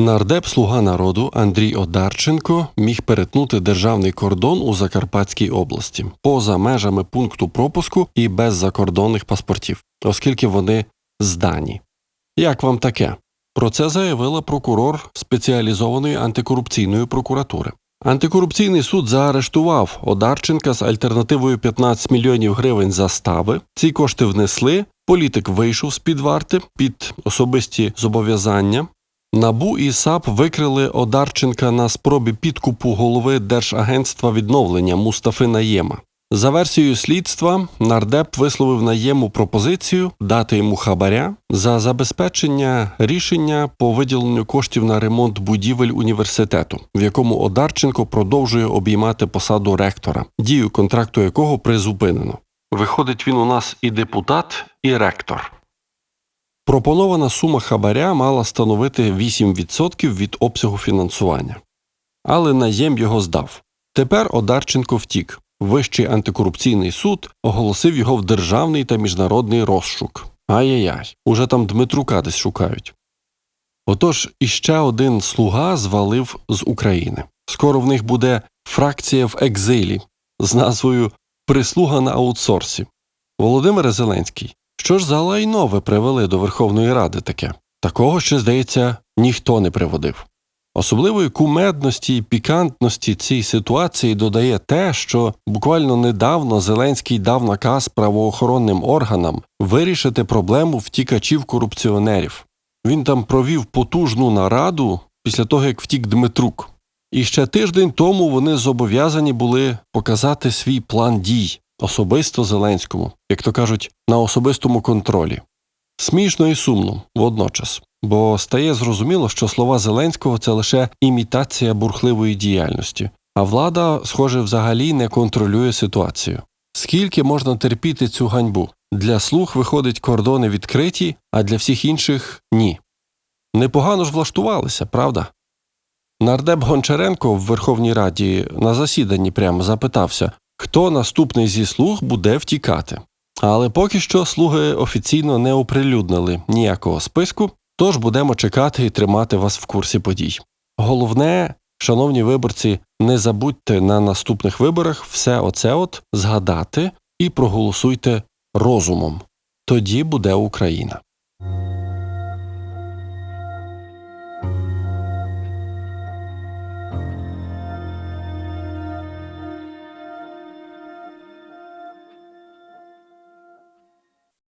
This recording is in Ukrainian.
Нардеп слуга народу Андрій Одарченко міг перетнути державний кордон у Закарпатській області поза межами пункту пропуску і без закордонних паспортів, оскільки вони здані. Як вам таке? Про це заявила прокурор спеціалізованої антикорупційної прокуратури. Антикорупційний суд заарештував Одарченка з альтернативою 15 мільйонів гривень застави. Ці кошти внесли. Політик вийшов з під варти під особисті зобов'язання. Набу і САП викрили Одарченка на спробі підкупу голови Держагентства відновлення Мустафи Наєма. За версією слідства, нардеп висловив наєму пропозицію дати йому хабаря за забезпечення рішення по виділенню коштів на ремонт будівель університету, в якому Одарченко продовжує обіймати посаду ректора, дію контракту якого призупинено. Виходить, він у нас і депутат, і ректор. Пропонована сума хабаря мала становити 8% від обсягу фінансування. Але наєм його здав. Тепер Одарченко втік. Вищий антикорупційний суд оголосив його в державний та міжнародний розшук. Ай-яй-яй, уже там Дмитрука десь шукають. Отож, іще один слуга звалив з України. Скоро в них буде фракція в екзилі з назвою Прислуга на аутсорсі. Володимир Зеленський. Що ж за лайно ви привели до Верховної Ради таке? Такого ще, здається, ніхто не приводив. Особливої кумедності і пікантності цій ситуації додає те, що буквально недавно Зеленський дав наказ правоохоронним органам вирішити проблему втікачів корупціонерів. Він там провів потужну нараду після того, як втік Дмитрук. І ще тиждень тому вони зобов'язані були показати свій план дій особисто Зеленському, як то кажуть, на особистому контролі. Смішно і сумно водночас, бо стає зрозуміло, що слова Зеленського це лише імітація бурхливої діяльності, а влада, схоже, взагалі не контролює ситуацію. Скільки можна терпіти цю ганьбу? Для слух виходить кордони відкриті, а для всіх інших ні. Непогано ж влаштувалися, правда? Нардеп Гончаренко в Верховній Раді на засіданні прямо запитався, хто наступний зі слуг буде втікати. Але поки що слуги офіційно не оприлюднили ніякого списку, тож будемо чекати і тримати вас в курсі подій. Головне, шановні виборці, не забудьте на наступних виборах все оце от згадати і проголосуйте розумом. Тоді буде Україна.